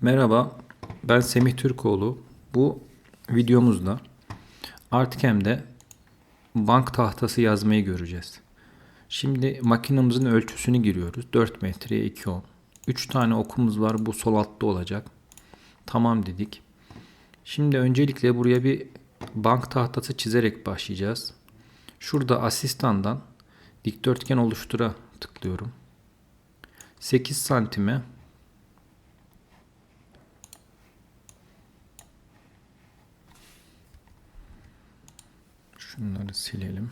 Merhaba, ben Semih Türkoğlu. Bu videomuzda Artcam'de bank tahtası yazmayı göreceğiz. Şimdi makinamızın ölçüsünü giriyoruz. 4 metreye 2.10. 3 tane okumuz var. Bu sol altta olacak. Tamam dedik. Şimdi öncelikle buraya bir bank tahtası çizerek başlayacağız. Şurada asistandan dikdörtgen oluştura tıklıyorum. 8 santime Şunları silelim.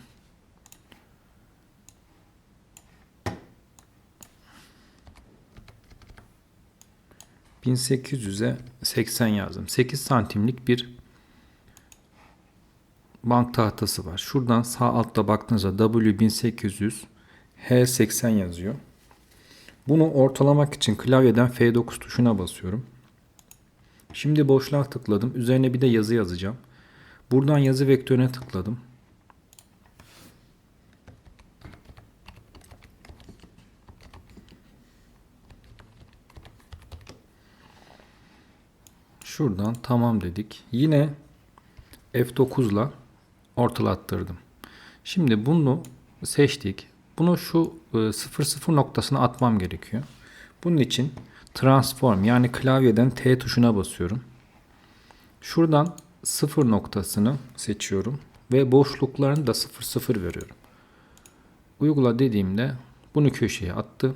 ...1800'e 80 yazdım. 8 santimlik bir bank tahtası var. Şuradan sağ altta baktığınızda W1800 H80 yazıyor. Bunu ortalamak için klavyeden F9 tuşuna basıyorum. Şimdi boşluğa tıkladım. Üzerine bir de yazı yazacağım. Buradan yazı vektörüne tıkladım. Şuradan tamam dedik. Yine F9 ile ortalattırdım. Şimdi bunu seçtik. Bunu şu 00 e, noktasına atmam gerekiyor. Bunun için transform yani klavyeden T tuşuna basıyorum. Şuradan 0 noktasını seçiyorum ve boşluklarını da 0 0 veriyorum. Uygula dediğimde bunu köşeye attı.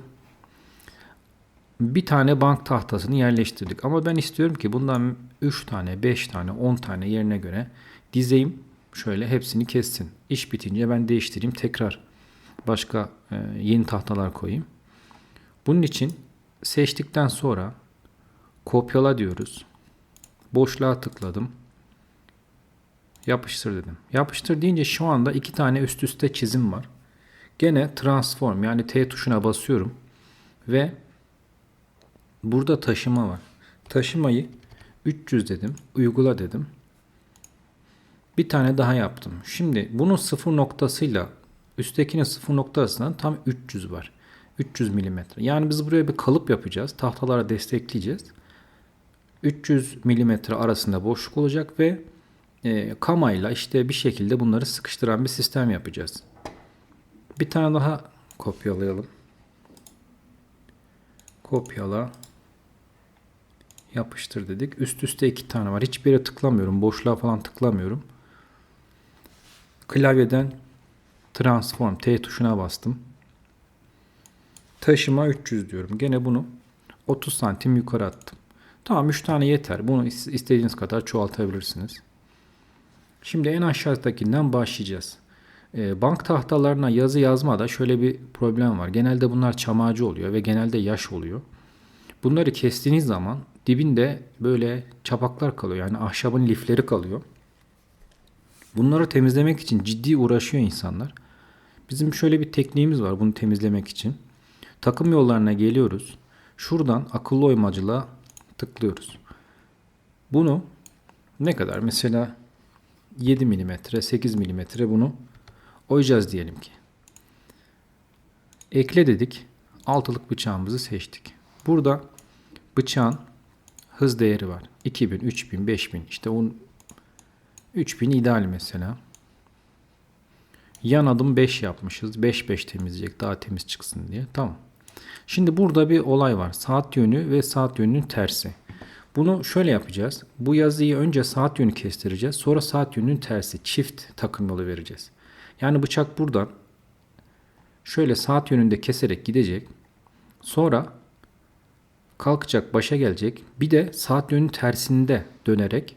Bir tane bank tahtasını yerleştirdik ama ben istiyorum ki bundan 3 tane, 5 tane, 10 tane yerine göre dizeyim şöyle hepsini kessin. İş bitince ben değiştireyim tekrar başka e, yeni tahtalar koyayım. Bunun için seçtikten sonra kopyala diyoruz. Boşluğa tıkladım. Yapıştır dedim. Yapıştır deyince şu anda iki tane üst üste çizim var. Gene transform yani T tuşuna basıyorum ve burada taşıma var. Taşımayı 300 dedim. Uygula dedim. Bir tane daha yaptım. Şimdi bunun sıfır noktasıyla üsttekinin sıfır noktasından tam 300 var. 300 milimetre. Yani biz buraya bir kalıp yapacağız. Tahtalara destekleyeceğiz. 300 milimetre arasında boşluk olacak ve e, kamayla işte bir şekilde bunları sıkıştıran bir sistem yapacağız. Bir tane daha kopyalayalım. Kopyala. Yapıştır dedik. Üst üste iki tane var. Hiçbir yere tıklamıyorum. Boşluğa falan tıklamıyorum. Klavyeden transform T tuşuna bastım. Taşıma 300 diyorum. Gene bunu 30 santim yukarı attım. Tamam 3 tane yeter. Bunu istediğiniz kadar çoğaltabilirsiniz. Şimdi en aşağıdakinden başlayacağız. E, bank tahtalarına yazı yazmada şöyle bir problem var. Genelde bunlar çamacı oluyor ve genelde yaş oluyor. Bunları kestiğiniz zaman dibinde böyle çapaklar kalıyor. Yani ahşabın lifleri kalıyor. Bunları temizlemek için ciddi uğraşıyor insanlar. Bizim şöyle bir tekniğimiz var bunu temizlemek için. Takım yollarına geliyoruz. Şuradan akıllı oymacılığa tıklıyoruz. Bunu ne kadar? Mesela 7 mm, 8 mm bunu oyacağız diyelim ki. Ekle dedik. Altılık bıçağımızı seçtik. Burada bıçağın hız değeri var. 2000, 3000, 5000 işte on 3000 ideal mesela. Yan adım 5 yapmışız. 5-5 temizleyecek daha temiz çıksın diye. Tamam. Şimdi burada bir olay var. Saat yönü ve saat yönünün tersi. Bunu şöyle yapacağız. Bu yazıyı önce saat yönü kestireceğiz. Sonra saat yönünün tersi çift takım yolu vereceğiz. Yani bıçak buradan şöyle saat yönünde keserek gidecek. Sonra kalkacak başa gelecek. Bir de saat yönünün tersinde dönerek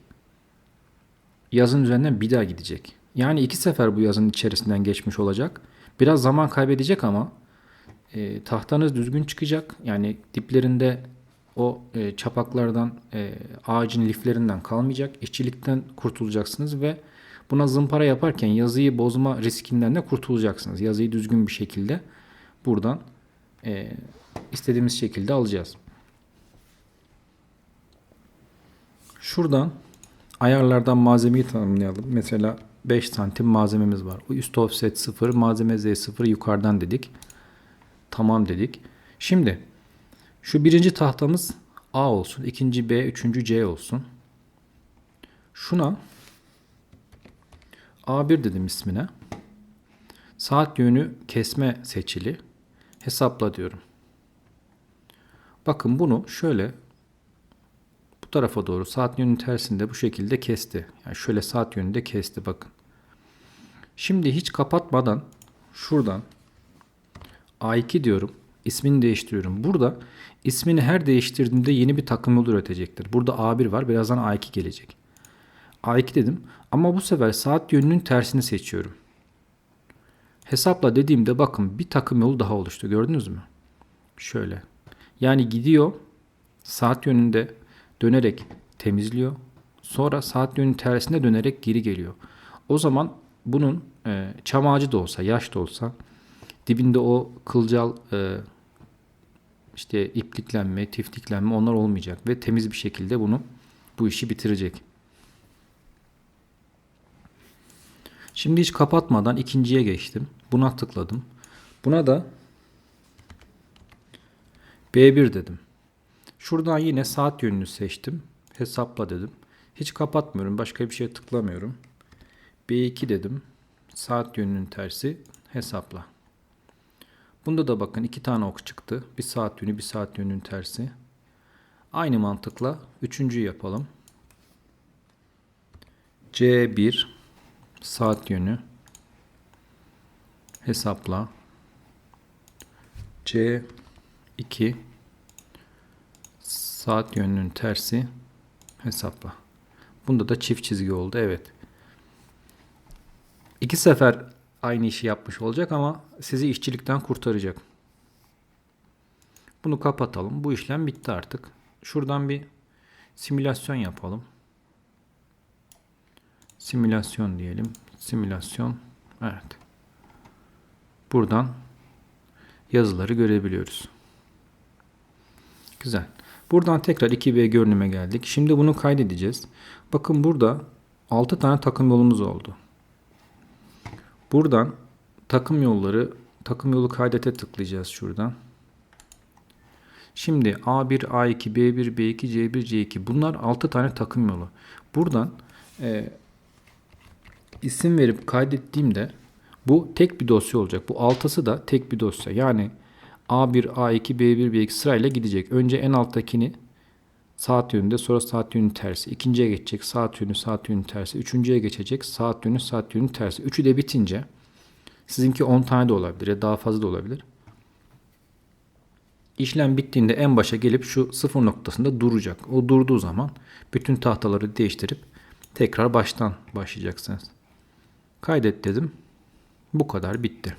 yazın üzerinden bir daha gidecek. Yani iki sefer bu yazın içerisinden geçmiş olacak. Biraz zaman kaybedecek ama e, tahtanız düzgün çıkacak. Yani diplerinde o e, çapaklardan, e, ağacın liflerinden kalmayacak. İşçilikten kurtulacaksınız ve buna zımpara yaparken yazıyı bozma riskinden de kurtulacaksınız. Yazıyı düzgün bir şekilde buradan e, istediğimiz şekilde alacağız. Şuradan ayarlardan malzemeyi tanımlayalım. Mesela 5 santim malzememiz var. Üst offset 0, malzeme Z 0 yukarıdan dedik. Tamam dedik. Şimdi şu birinci tahtamız A olsun. ikinci B, üçüncü C olsun. Şuna A1 dedim ismine. Saat yönü kesme seçili. Hesapla diyorum. Bakın bunu şöyle tarafa doğru saat yönünün tersinde bu şekilde kesti. Yani şöyle saat yönünde kesti bakın. Şimdi hiç kapatmadan şuradan A2 diyorum. İsmini değiştiriyorum. Burada ismini her değiştirdiğimde yeni bir takım yolu üretecektir. Burada A1 var. Birazdan A2 gelecek. A2 dedim. Ama bu sefer saat yönünün tersini seçiyorum. Hesapla dediğimde bakın bir takım yolu daha oluştu. Gördünüz mü? Şöyle. Yani gidiyor saat yönünde dönerek temizliyor. Sonra saat yönünün tersine dönerek geri geliyor. O zaman bunun e, çam ağacı da olsa, yaş da olsa dibinde o kılcal e, işte ipliklenme, tiftiklenme onlar olmayacak ve temiz bir şekilde bunu bu işi bitirecek. Şimdi hiç kapatmadan ikinciye geçtim. Buna tıkladım. Buna da B1 dedim. Şuradan yine saat yönünü seçtim. Hesapla dedim. Hiç kapatmıyorum. Başka bir şeye tıklamıyorum. B2 dedim. Saat yönünün tersi hesapla. Bunda da bakın iki tane ok çıktı. Bir saat yönü bir saat yönünün tersi. Aynı mantıkla üçüncüyü yapalım. C1 saat yönü hesapla. C2 saat yönünün tersi hesapla. Bunda da çift çizgi oldu. Evet. İki sefer aynı işi yapmış olacak ama sizi işçilikten kurtaracak. Bunu kapatalım. Bu işlem bitti artık. Şuradan bir simülasyon yapalım. Simülasyon diyelim. Simülasyon. Evet. Buradan yazıları görebiliyoruz. Güzel. Buradan tekrar 2B görünüme geldik. Şimdi bunu kaydedeceğiz. Bakın burada 6 tane takım yolumuz oldu. Buradan takım yolları, takım yolu kaydete tıklayacağız şuradan. Şimdi A1, A2, B1, B2, C1, C2 bunlar 6 tane takım yolu. Buradan e, isim verip kaydettiğimde bu tek bir dosya olacak. Bu altısı da tek bir dosya. Yani A1, A2, B1, B2 sırayla gidecek. Önce en alttakini saat yönünde sonra saat yönünün tersi. İkinciye geçecek saat yönü saat yönünün tersi. Üçüncüye geçecek saat yönü saat yönünün tersi. Üçü de bitince sizinki 10 tane de olabilir ya daha fazla da olabilir. İşlem bittiğinde en başa gelip şu sıfır noktasında duracak. O durduğu zaman bütün tahtaları değiştirip tekrar baştan başlayacaksınız. Kaydet dedim. Bu kadar bitti.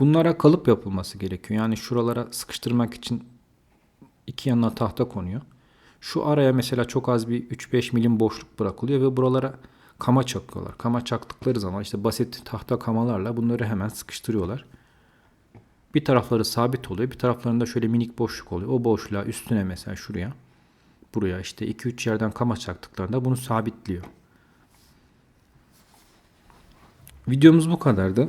Bunlara kalıp yapılması gerekiyor. Yani şuralara sıkıştırmak için iki yanına tahta konuyor. Şu araya mesela çok az bir 3-5 milim boşluk bırakılıyor ve buralara kama çakıyorlar. Kama çaktıkları zaman işte basit tahta kamalarla bunları hemen sıkıştırıyorlar. Bir tarafları sabit oluyor. Bir taraflarında şöyle minik boşluk oluyor. O boşluğa üstüne mesela şuraya buraya işte 2-3 yerden kama çaktıklarında bunu sabitliyor. Videomuz bu kadardı.